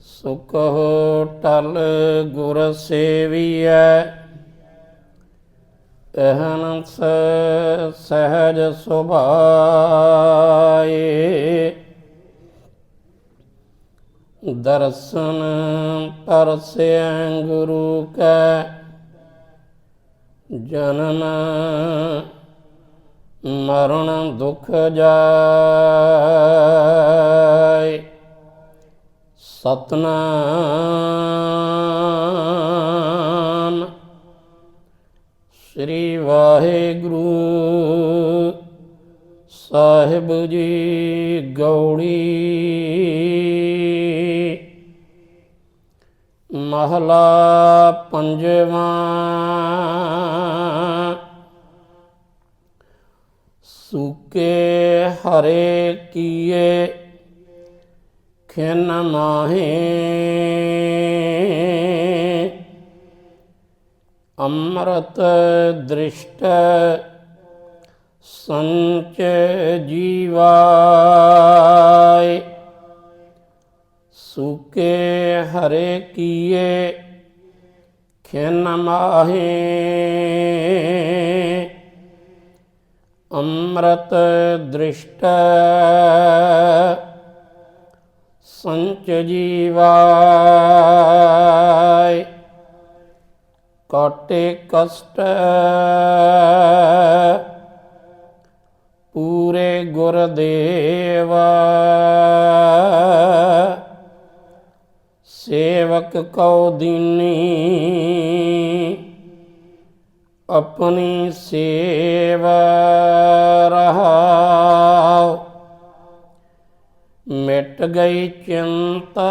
ਸੁਕਹੁ ਟਲ ਗੁਰ ਸੇਵੀਐ ਅਹਨੰਸ ਸਹਜ ਸੁਭਾਏ। ਦਰਸ਼ਨ ਪਰਸੈ ਗੁਰੂ ਕੈ ਜਨਮ ਮਰਨ ਦੁਖ ਜਾਏ। ਸਤਨਾਮ। ਸ੍ਰੀ ਵਾਹਿਗੁਰੂ ਸਾਹਿਬ ਜੀ ਗੌੜੀ। ਮਹਲਾ ਪੰਜਵਾਂ। ਸੁਕੇ ਹਰੇ ਕੀਏ ਖਿਨ ਮਾਹੇ ਅੰਮ੍ਰਿਤ ਦ੍ਰਿਸ਼ਟ ਸੰਚ ਜੀਵਾਏ। ਸੁਕੇ ਹਰੇ ਕੀਏ ਖਿਨ ਮਾਹੇ। ਅੰਮ੍ਰਿਤ ਦ੍ਰਿਸ਼ਟ ਸੰਚ ਜੀਵਾਏ। ਕਾਟੇ ਕਸ਼ਟ ਪੂਰੇ ਗੁਰਦੇਵਾ ਸੇਵਕ ਕਉ ਦੀਨੀ ਆਪਣੀ ਸੇਵਾ ਰਹਾਉ ਮਿਟ ਗਈ ਚਿੰਤਾ।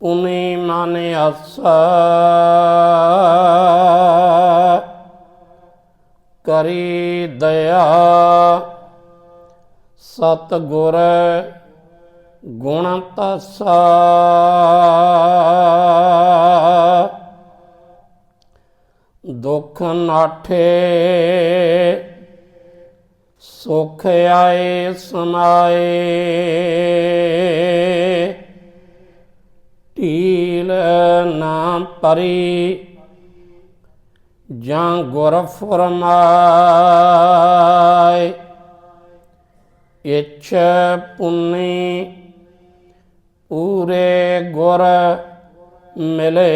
ਪੁਨੇ ਮਨ ਆਸਾ। ਕਰੀ ਦਇਆ। ਸਤ ਗੁਰ ਗੁਣ ਤਸਾ। ਦੁਖ ਨਾਠੇ। ਸੁਖ ਆਏ ਸਮਾਏ ਢੀਲ ਨਾ ਪਰੀ ਜਾਂ ਗੁਰ ਫਰਮਾਏ ਇਛ ਪੁੰਨੀ ਪੂਰੇ ਗੁਰ ਮਿਲੇ।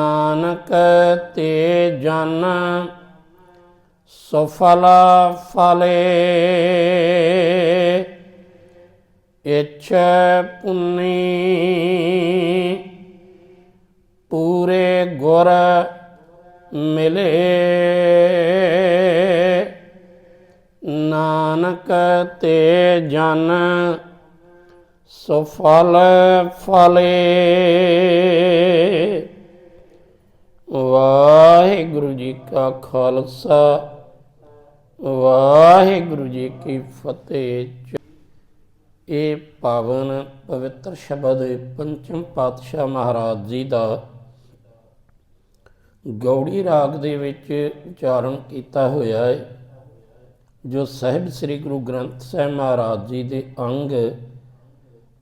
ਨਾਨਕ ਤੇ ਜਨ ਸਫਲ ਫਲੇ ਇਛ ਪੁੰਨੀ, ਪੂਰੇ ਗੁਰ ਮਿਲੇ। ਨਾਨਕ ਤੇ ਜਨ ਸਫਲ ਫਲੇ। ਵਾਹਿਗੁਰੂ ਜੀ ਕਾ ਖਾਲਸਾ, ਵਾਹਿਗੁਰੂ ਜੀ ਕੀ ਫਤਿਹ। ਇਹ ਪਾਵਨ ਪਵਿੱਤਰ ਸ਼ਬਦ ਪੰਚਮ ਪਾਤਸ਼ਾਹ ਮਹਾਰਾਜ ਜੀ ਦਾ ਗੌੜੀ ਰਾਗ ਦੇ ਵਿੱਚ ਉਚਾਰਨ ਕੀਤਾ ਹੋਇਆ ਹੈ, ਜੋ ਸਾਹਿਬ ਸ੍ਰੀ ਗੁਰੂ ਗ੍ਰੰਥ ਸਾਹਿਬ ਮਹਾਰਾਜ ਜੀ ਦੇ ਅੰਗ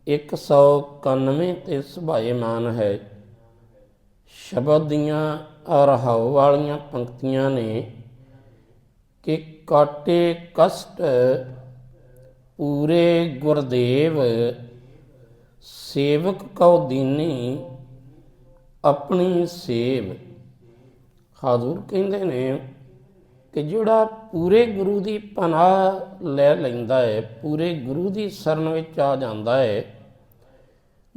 191 ਤੇ ਸੁਭਾਏਮਾਨ ਹੈ। ਸ਼ਬਦ ਦੀਆਂ ਅਰਹਾਉ ਵਾਲੀਆਂ ਪੰਕਤੀਆਂ ਨੇ ਕਿ ਕਾਟੇ ਕਸ਼ਟ ਪੂਰੇ ਗੁਰਦੇਵ, ਸੇਵਕ ਕਉ ਦੀਨੀ ਆਪਣੀ ਸੇਵ। ਹਾਜ਼ੂਰ ਕਹਿੰਦੇ ਨੇ ਕਿ ਜਿਹੜਾ ਪੂਰੇ ਗੁਰੂ ਦੀ ਪਨਾਹ ਲੈ ਲੈਂਦਾ ਹੈ, ਪੂਰੇ ਗੁਰੂ ਦੀ ਸ਼ਰਨ ਵਿੱਚ ਆ ਜਾਂਦਾ ਹੈ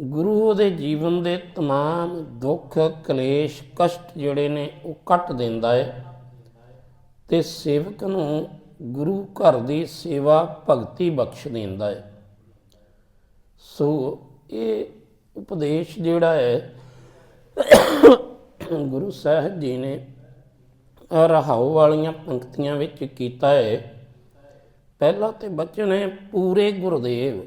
ਗੁਰੂ ਉਹਦੇ ਜੀਵਨ ਦੇ तमाम ਦੁੱਖ ਕਲੇਸ਼ ਕਸ਼ਟ ਜਿਹੜੇ ਨੇ ਉਹ ਕੱਟ ਦਿੰਦਾ ਹੈ ਤੇ ਸੇਵਕ ਨੂੰ ਗੁਰੂ ਘਰ ਦੀ ਸੇਵਾ ਭਗਤੀ ਬਖਸ਼ ਦਿੰਦਾ ਹੈ ਸੋ ਇਹ ਉਪਦੇਸ਼ ਜਿਹੜਾ ਹੈ ਗੁਰੂ ਸਾਹਿਬ ਜੀ ਨੇ ਰਹਾਉ ਵਾਲੀਆਂ ਪੰਕਤੀਆਂ ਵਿੱਚ ਕੀਤਾ ਹੈ ਪਹਿਲਾ ਤੇ ਬਚਨ ਹੈ ਪੂਰੇ ਗੁਰਦੇਵ